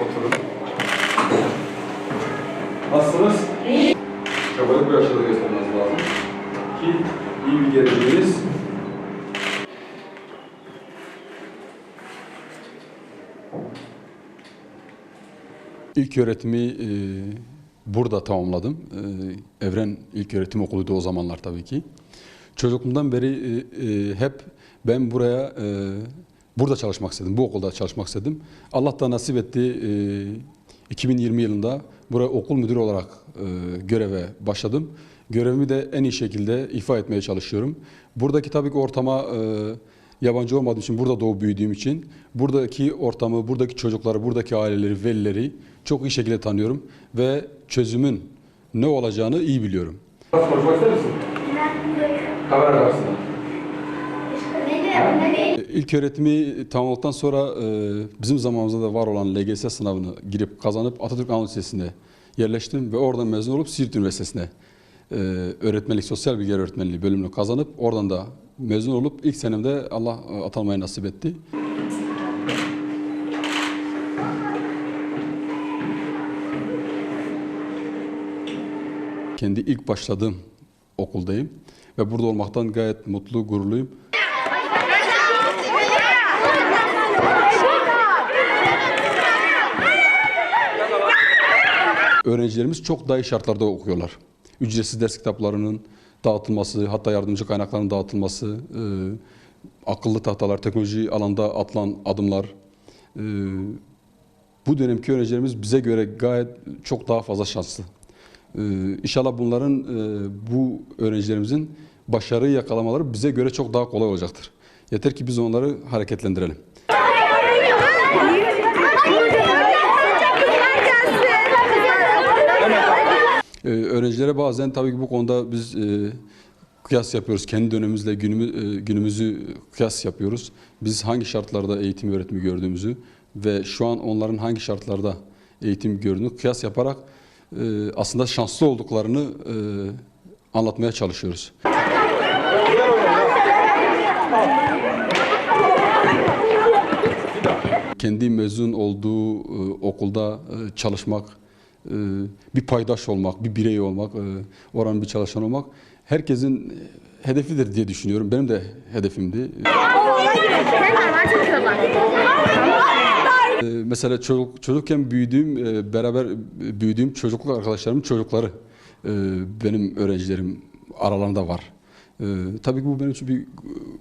Oturun. Nasılsınız? İyi. Çabalık bu yaşlarda göstermeniz lazım. Ki iyi bir geleceğiniz İlk öğretimi e, burada tamamladım. E, Evren İlk Öğretim Okulu'ydu o zamanlar tabii ki. Çocukluğumdan beri e, e, hep ben buraya e, burada çalışmak istedim, bu okulda çalışmak istedim. Allah da nasip etti. E, 2020 yılında buraya okul müdürü olarak e, göreve başladım. Görevimi de en iyi şekilde ifa etmeye çalışıyorum. Buradaki tabii ki ortama e, yabancı olmadığım için, burada doğup büyüdüğüm için buradaki ortamı, buradaki çocukları, buradaki aileleri, velileri çok iyi şekilde tanıyorum ve çözümün ne olacağını iyi biliyorum. Nasıl konuşmak ister misin? Kamera karşısında. İlk öğretimi tamamladıktan sonra e, bizim zamanımızda da var olan LGS sınavını girip kazanıp Atatürk Anadolu Lisesi'ne yerleştim ve oradan mezun olup Siirt Üniversitesi'ne e, öğretmenlik, sosyal bilgiler öğretmenliği bölümünü kazanıp oradan da mezun olup ilk senemde Allah e, atanmayı nasip etti. Kendi ilk başladığım okuldayım ve burada olmaktan gayet mutlu, gururluyum. Öğrencilerimiz çok daha iyi şartlarda okuyorlar. Ücretsiz ders kitaplarının dağıtılması, hatta yardımcı kaynakların dağıtılması, e, akıllı tahtalar, teknoloji alanda atılan adımlar. e, bu dönemki öğrencilerimiz bize göre gayet çok daha fazla şanslı. E, inşallah bunların, e, bu öğrencilerimizin başarıyı yakalamaları bize göre çok daha kolay olacaktır. Yeter ki biz onları hareketlendirelim. Ee, öğrencilere bazen tabii ki bu konuda biz e, kıyas yapıyoruz. Kendi dönemimizle günümü, e, günümüzü kıyas yapıyoruz. Biz hangi şartlarda eğitim öğretimi gördüğümüzü ve şu an onların hangi şartlarda eğitim gördüğünü kıyas yaparak e, aslında şanslı olduklarını e, anlatmaya çalışıyoruz. kendi mezun olduğu e, okulda e, çalışmak, bir paydaş olmak, bir birey olmak, e, oranın bir çalışan olmak herkesin hedefidir diye düşünüyorum. Benim de hedefimdi. E, mesela çocuk, çocukken büyüdüğüm, e, beraber büyüdüğüm çocukluk arkadaşlarımın çocukları e, benim öğrencilerim aralarında var. Tabii ki bu benim için bir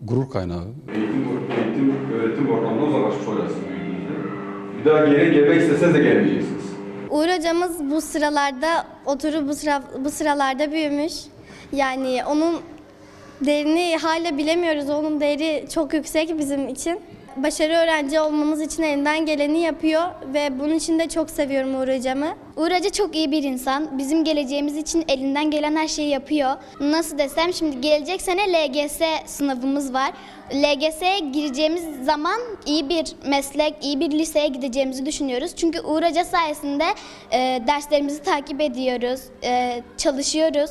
gurur kaynağı. Eğitim, eğitim öğretim ortamından uzaklaşmış olacaksınız Bir daha geri gelmek isteseniz de gelmeyeceksiniz. Uğur hocamız bu sıralarda oturup bu, sıra, bu sıralarda büyümüş. Yani onun değerini hala bilemiyoruz. Onun değeri çok yüksek bizim için. Başarı öğrenci olmamız için elinden geleni yapıyor ve bunun için de çok seviyorum Uğur hocamı. Uğur Hoca çok iyi bir insan. Bizim geleceğimiz için elinden gelen her şeyi yapıyor. Nasıl desem şimdi gelecek sene LGS sınavımız var. LGS'ye gireceğimiz zaman iyi bir meslek, iyi bir liseye gideceğimizi düşünüyoruz. Çünkü Uğur Hoca sayesinde e, derslerimizi takip ediyoruz, e, çalışıyoruz.